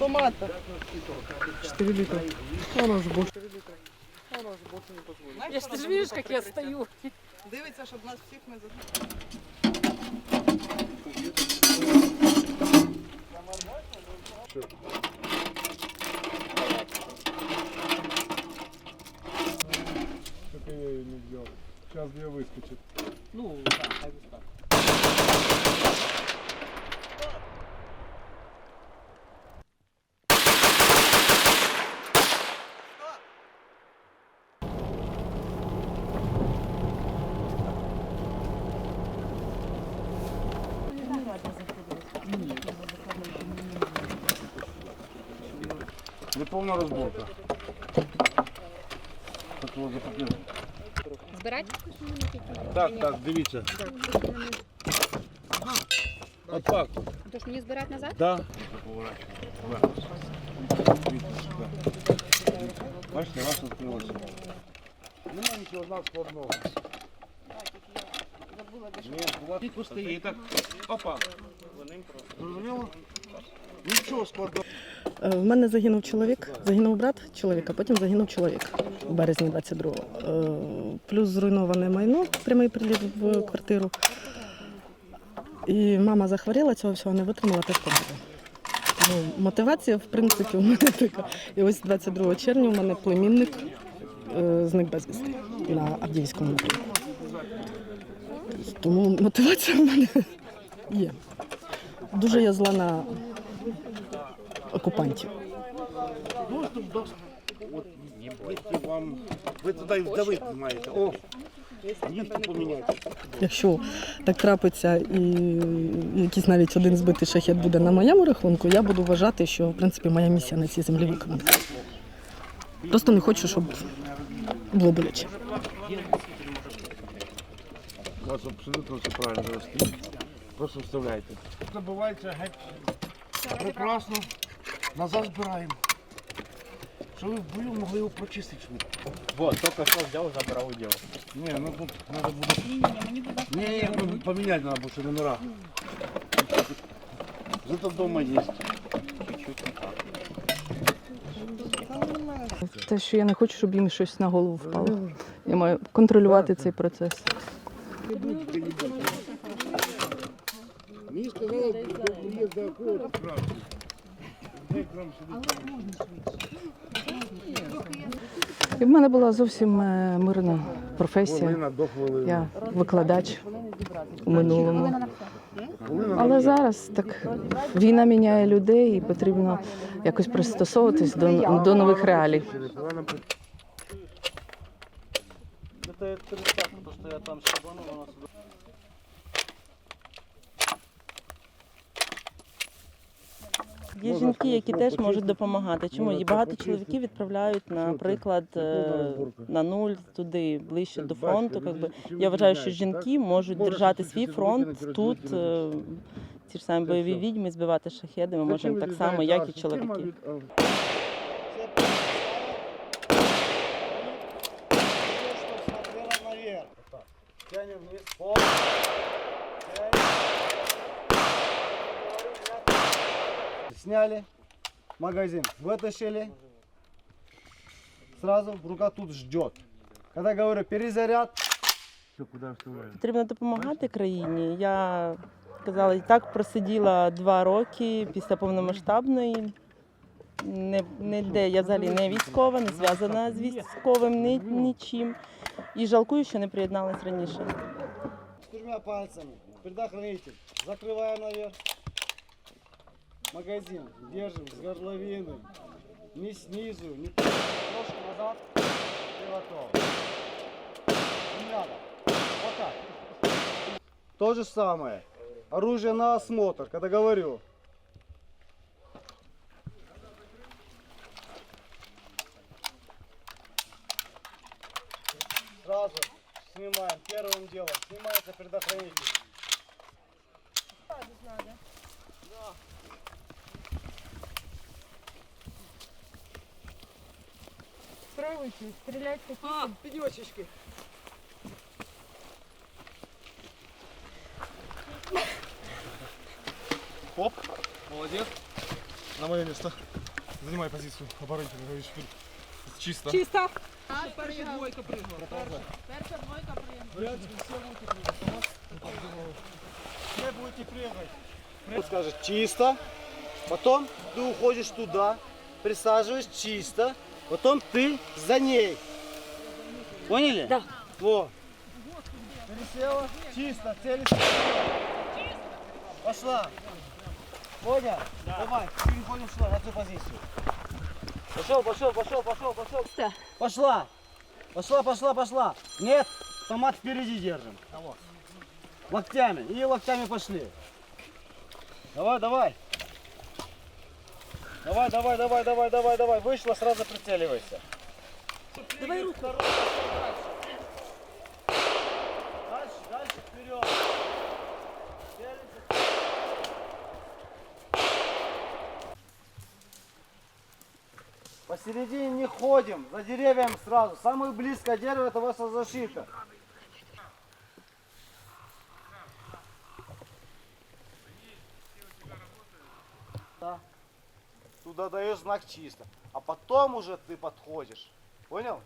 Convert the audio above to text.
автомата. 4 литра. Она же больше. Я ж ты же видишь, как я стою. Дивиться, щоб нас всіх не за... Только я ее не взял. Сейчас две выскочит. Ну, так, Неповна розборка. Збирать? Так, так, дивіться. Отак. Тож мені збирати назад? Да. Бачите, раз відкрилося. Нема нічого знак складного. Ні, була так, опа. Зрозуміло? Нічого складного. Е, В мене загинув чоловік, загинув брат чоловіка, потім загинув чоловік у березні 22-го. Е, Плюс зруйноване майно, прямий приліт в квартиру. І мама захворіла, цього всього не витримала, теж померла. Ну, мотивація, в принципі, у мене така. І ось 22 червня у мене племінник е, зник безвісти на Авдіївському напрямку. Тому мотивація в мене є. Дуже я зла на окупантів. Доступ до... Якщо вам... Ви туди вдавити маєте. О, їдьте поміняйте. Якщо так трапиться і якийсь навіть один збитий шахет буде на моєму рахунку, я буду вважати, що в принципі моя місія на цій землі виконана. Просто не хочу, щоб було боляче. У вас абсолютно все правильно зараз стоїть. Просто вставляйте. Забувайте геть. Прекрасно. Назад збираємо. Що ви в бою могли його прочистити швидко. Вот, только что взял, забрал и делал. Ні, ну тут треба буде. Ні, ні, ні, поміняти треба, бо що номера. Зато вдома є. Чуть-чуть не так. Те, що я не хочу, щоб їм щось на голову впало. Я маю контролювати цей процес. Мені сказали, приїзду охот краще. І в мене була зовсім е, мирна професія. Я викладач у минулому. Але зараз так війна міняє людей і потрібно якось пристосовуватись до, до нових реалій. Что я там Є жінки, які теж можуть допомагати. Чому? І багато чоловіків відправляють, наприклад, е, на нуль туди ближче до фронту. Якби я вважаю, що жінки можуть держати свій фронт тут. е, Ті ж самі бойові відьми збивати шахеди. Ми можемо так само, як і чоловіки. Тянем вниз. Сняли магазин, вытащили. Сразу рука тут ждет. Когда говорю перезаряд, Все, куди вставляємо? Потрібно допомагати країні. Я казала, і так просиділа два роки після повномасштабної. Не, не де я взагалі не військова, не зв'язана з військовим ні, нічим. І жалкую, що не приєдналась раніше. с тремя пальцами, предохранитель. Закрываем наверх. Магазин держим с горловины. Не снизу, не немножко назад. И готово. Не надо. Вот так. То же самое. Оружие на осмотр, когда говорю. Сразу снимаем. Первым делом снимается предохранитель. А, пенечечки. Оп, молодец. На мое место. Занимай позицию оборонительную. говоришь, Чисто. Чисто. Перша двойка пригла. Не будете прыгать. Он скажет чисто, потом ты уходишь туда, присаживаешь чисто, потом ты за ней. Поняли? Да. Во. Пересела, чисто, целится. Пошла. Понял? Давай, переходим сюда, на ту позицию. Пошел, пошел, пошел, пошел, пошел. Пошла. Пошла, пошла, пошла. Нет, томат впереди держим. Локтями. И локтями пошли. Давай, давай. Давай, давай, давай, давай, давай, давай. Вышла, сразу прицеливайся. Давай руку. Дальше, дальше, вперед. Посередине не ходим, за деревьями сразу. Самое близкое дерево это ваша защита. Даешь знак чисто. А потом уже ты подходишь. Понял?